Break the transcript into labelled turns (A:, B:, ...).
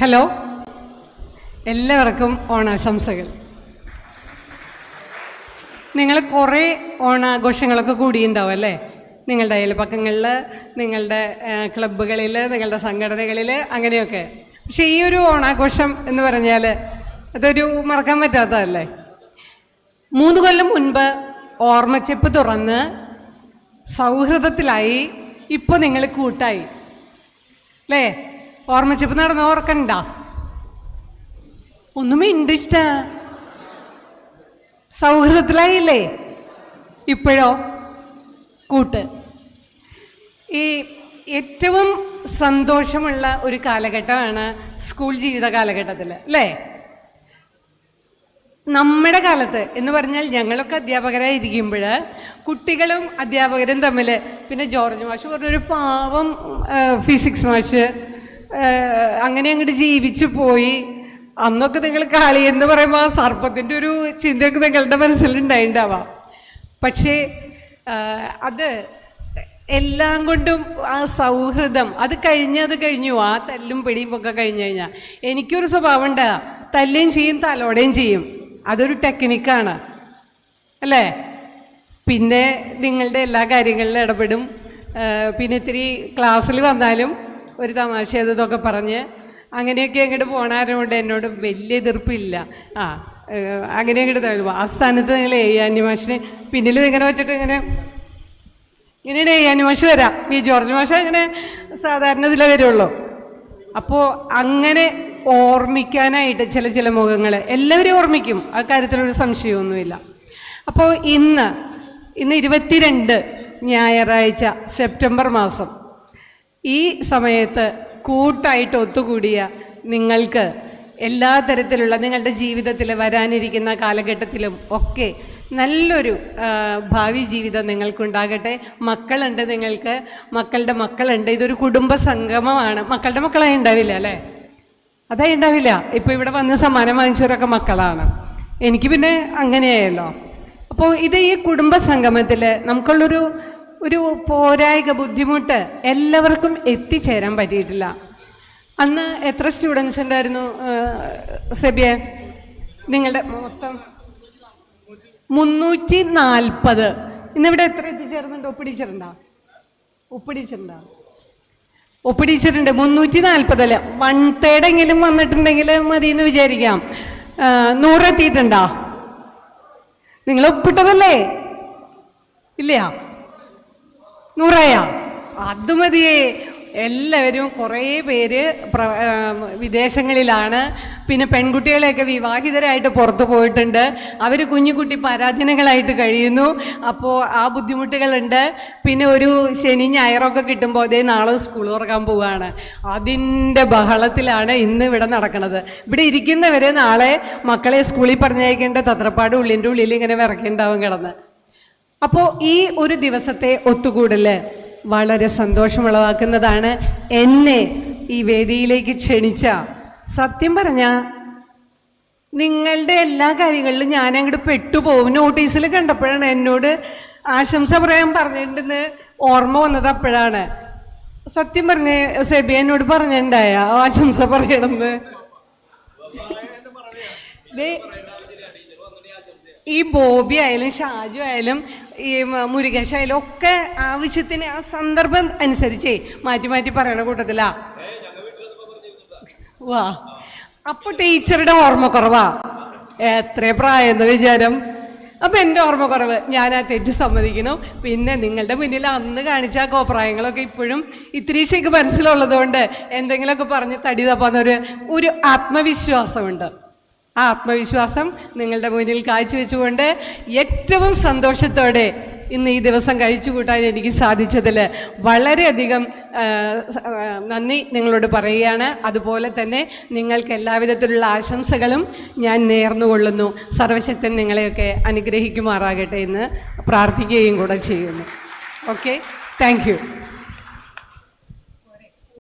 A: Hello എല്ലാവർക്കും ഓണാശംസകൾ. നിങ്ങൾ കുറേ ഓണാഘോഷങ്ങളൊക്കെ കൂടിയിട്ടുണ്ടാവും അല്ലേ? നിങ്ങളുടെ അയൽപ്പക്കങ്ങളിൽ നിങ്ങളുടെ ക്ലബ്ബുകളിൽ നിങ്ങളുടെ സംഘടനകളിൽ അങ്ങനെയൊക്കെ. പക്ഷേ ഈ ഒരു ഓണാഘോഷം എന്ന് പറഞ്ഞാൽ അതൊരു മറക്കാൻ പറ്റാത്തതല്ലേ? മൂന്ന് കൊല്ലം മുൻപ് ഓർമ്മച്ചെപ്പ് തുറന്ന് സൗഹൃദത്തിലായി ഇപ്പോൾ നിങ്ങൾ കൂട്ടായി. അല്ലേ? ഓർമ്മച്ചെപ്പ് നടന്ന ഓർക്കണ്ട. ഒന്നും ഇൻട്രസ്റ്റ് സൗഹൃദത്തിലായില്ലേ? ഇപ്പോഴോ? കൂട്ട്. ഈ ഏറ്റവും സന്തോഷമുള്ള ഒരു കാലഘട്ടമാണ് സ്കൂൾ ജീവിത കാലഘട്ടത്തിൽ അല്ലേ? നമ്മുടെ കാലത്ത് എന്ന് പറഞ്ഞാൽ ഞങ്ങളൊക്കെ അധ്യാപകരായി ഇരിക്കുമ്പോൾ കുട്ടികളും അധ്യാപകരും തമ്മിൽ പിന്നെ ജോർജ് മാഷ് പറഞ്ഞൊരു പാവം ഫിസിക്സ് മാഷ് അങ്ങനെ അങ്ങോട്ട് ജീവിച്ചു പോയി. അന്നൊക്കെ നിങ്ങൾ കാളി എന്ന് പറയുമ്പോൾ ആ സർപ്പത്തിന്റെ ഒരു ചിന്തയൊക്കെ നിങ്ങളുടെ മനസ്സിലുണ്ടായിണ്ടാവാം. പക്ഷേ അത് എല്ലാം കൊണ്ടും ആ സൗഹൃദം അത് കഴിഞ്ഞ് അത് കഴിഞ്ഞു. ആ തല്ലും പിടിയും ഒക്കെ കഴിഞ്ഞു കഴിഞ്ഞാൽ എനിക്കൊരു സ്വഭാവം ഉണ്ടാ തല്ലുകയും ചെയ്യും തലോടെയും ചെയ്യും. അതൊരു ടെക്നിക്കാണ്. അല്ലേ? പിന്നെ നിങ്ങളുടെ എല്ലാ കാര്യങ്ങളിലും ഇടപെടും. പിന്നെ ഇത്തിരി ക്ലാസ്സിൽ വന്നാലും ഒരു തമാശ അതൊക്കെ പറഞ്ഞ് അങ്ങനെയൊക്കെ അങ്ങോട്ട് പോണാരോട് എന്നോട് വലിയ എതിർപ്പില്ല. ആ അങ്ങനെ അങ്ങോട്ട് തഴുവും ആ സ്ഥാനത്ത് നിങ്ങൾ എ ആന്റി മാഷിനെ പിന്നിൽ ഇങ്ങനെ വെച്ചിട്ട് ഇങ്ങനെ ഇങ്ങനെയാണ് എ ആന്റി മാഷ് വരാം. ഈ ജോർജ് മാഷ് അങ്ങനെ സാധാരണ ഇതിലേ വരുള്ളൂ. അപ്പോൾ അങ്ങനെ ഓർമ്മിക്കാനായിട്ട് ചില ചില മുഖങ്ങൾ എല്ലാവരും ഓർമ്മിക്കും. ആ കാര്യത്തിലൊരു സംശയമൊന്നുമില്ല. അപ്പോൾ ഇന്ന് ഇന്ന് ഇരുപത്തിരണ്ട് ഞായറാഴ്ച സെപ്റ്റംബർ മാസം ഈ സമയത്ത് കൂട്ടായിട്ട് ഒത്തുകൂടിയ നിങ്ങൾക്ക് എല്ലാ തരത്തിലുള്ള നിങ്ങളുടെ ജീവിതത്തിൽ വരാനിരിക്കുന്ന കാലഘട്ടത്തിലും ഒക്കെ നല്ലൊരു ഭാവി ജീവിതം നിങ്ങൾക്കുണ്ടാകട്ടെ. മക്കളുണ്ട് നിങ്ങൾക്ക് മക്കളുടെ മക്കളുണ്ട്. ഇതൊരു കുടുംബ സംഗമമാണ്. മക്കളുടെ മക്കളായി ഉണ്ടാവില്ല അല്ലേ? അതായി ഉണ്ടാവില്ല. ഇപ്പോൾ ഇവിടെ വന്ന് സമ്മാനം വാങ്ങിച്ചവരൊക്കെ മക്കളാണ്. എനിക്ക് പിന്നെ അങ്ങനെയായല്ലോ. അപ്പോൾ ഇത് ഈ കുടുംബ സംഗമത്തിൽ നമുക്കുള്ളൊരു ഒരു പോരായിക ബുദ്ധിമുട്ട് എല്ലാവർക്കും എത്തിച്ചേരാൻ പറ്റിയിട്ടില്ല. അന്ന് എത്ര സ്റ്റുഡൻസ് ഉണ്ടായിരുന്നു സെബിയെ? നിങ്ങളുടെ മൊത്തം മുന്നൂറ്റി നാൽപ്പത് ഇന്നിവിടെ എത്ര എത്തിച്ചേർന്നുണ്ട് ഒപ്പിടിച്ചിട്ടുണ്ടോ? ഒപ്പിടിച്ചിട്ടുണ്ടോ? ഒപ്പിടിച്ചിട്ടുണ്ട്. മുന്നൂറ്റി നാൽപ്പത് അല്ലെ വൺ തേർഡെങ്കിലും വന്നിട്ടുണ്ടെങ്കിൽ മതി എന്ന് വിചാരിക്കാം നൂറെത്തിയിട്ടുണ്ടോ നിങ്ങൾ ഒപ്പിട്ടതല്ലേ? ഇല്ല നൂറായ? അത് മതിയേ. എല്ലാവരും കുറേ പേര് വിദേശങ്ങളിലാണ്. പിന്നെ പെൺകുട്ടികളെയൊക്കെ വിവാഹിതരായിട്ട് പുറത്തു പോയിട്ടുണ്ട്. അവർ കുഞ്ഞുകുട്ടി പരാധീനങ്ങളായിട്ട് കഴിയുന്നു. അപ്പോൾ ആ ബുദ്ധിമുട്ടുകളുണ്ട്. പിന്നെ ഒരു ശനി ഞായറൊക്കെ കിട്ടുമ്പോൾ അതേ നാളെ സ്കൂൾ തുറക്കാൻ പോവുകയാണ് അതിന്റെ ബഹളത്തിലാണ് ഇന്ന് ഇവിടെ നടക്കുന്നത് ഇവിടെ ഇരിക്കുന്നവരെ നാളെ മക്കളെ സ്കൂളിൽ പറഞ്ഞയക്കേണ്ട തത്രപ്പാട് ഉള്ളിന്റെ ഉള്ളിൽ ഇങ്ങനെ വിറക്കുണ്ടാവും കിടന്ന്. അപ്പോൾ ഈ ഒരു ദിവസത്തെ ഒത്തുകൂടൽ വളരെ സന്തോഷമുളവാക്കുന്നതാണ്. എന്നെ ഈ വേദിയിലേക്ക് ക്ഷണിച്ച സത്യം പറഞ്ഞ നിങ്ങളുടെ എല്ലാ കാര്യങ്ങളിലും ഞാൻ അങ്ങോട്ട് പെട്ടുപോകും നോട്ടീസിൽ കണ്ടപ്പോഴാണ് എന്നോട് ആശംസ പറയാൻ പറഞ്ഞിട്ടുണ്ടെന്ന് ഓർമ്മ വന്നത് അപ്പോഴാണ്. സത്യം പറഞ്ഞ് സെബി എന്നോട് പറഞ്ഞിട്ടുണ്ടായ ആശംസ പറയണമെന്ന് ഈ ബോബി ആയാലും ഷാജു ആയാലും ഈ മുരുകേഷ് ആയാലും ഒക്കെ ആവശ്യത്തിന് ആ സന്ദർഭം അനുസരിച്ചേ മാറ്റി മാറ്റി പറയണ കൂട്ടത്തിലാ. വാ. അപ്പൊ ടീച്ചറുടെ ഓർമ്മക്കുറവാ. എത്ര പ്രായം വിചാരം. അപ്പൊ എന്റെ ഓർമ്മക്കുറവ് ഞാൻ ആ തെറ്റ് സമ്മതിക്കണം. പിന്നെ നിങ്ങളുടെ മുന്നിൽ അന്ന് കാണിച്ച ആ കോപ്രായങ്ങളൊക്കെ ഇപ്പോഴും ഇത്തിരീശയൊക്കെ മനസ്സിലുള്ളതുകൊണ്ട് എന്തെങ്കിലുമൊക്കെ പറഞ്ഞ് തടി തപ്പാന്നൊരു ഒരു ആത്മവിശ്വാസമുണ്ട്. ആത്മവിശ്വാസം നിങ്ങളുടെ മുന്നിൽ കാഴ്ചവെച്ചുകൊണ്ട് ഏറ്റവും സന്തോഷത്തോടെ ഇന്ന് ഈ ദിവസം കഴിച്ചു കൂട്ടാൻ എനിക്ക് സാധിച്ചതിൽ വളരെയധികം നന്ദി നിങ്ങളോട് പറയുകയാണ്. അതുപോലെ തന്നെ നിങ്ങൾക്ക് എല്ലാവിധത്തിലുള്ള ആശംസകളും ഞാൻ നേർന്നുകൊള്ളുന്നു. സർവശക്തൻ നിങ്ങളെയൊക്കെ അനുഗ്രഹിക്കുമാറാകട്ടെ എന്ന് പ്രാർത്ഥിക്കുകയും കൂടെ ചെയ്യുന്നു. Okay thank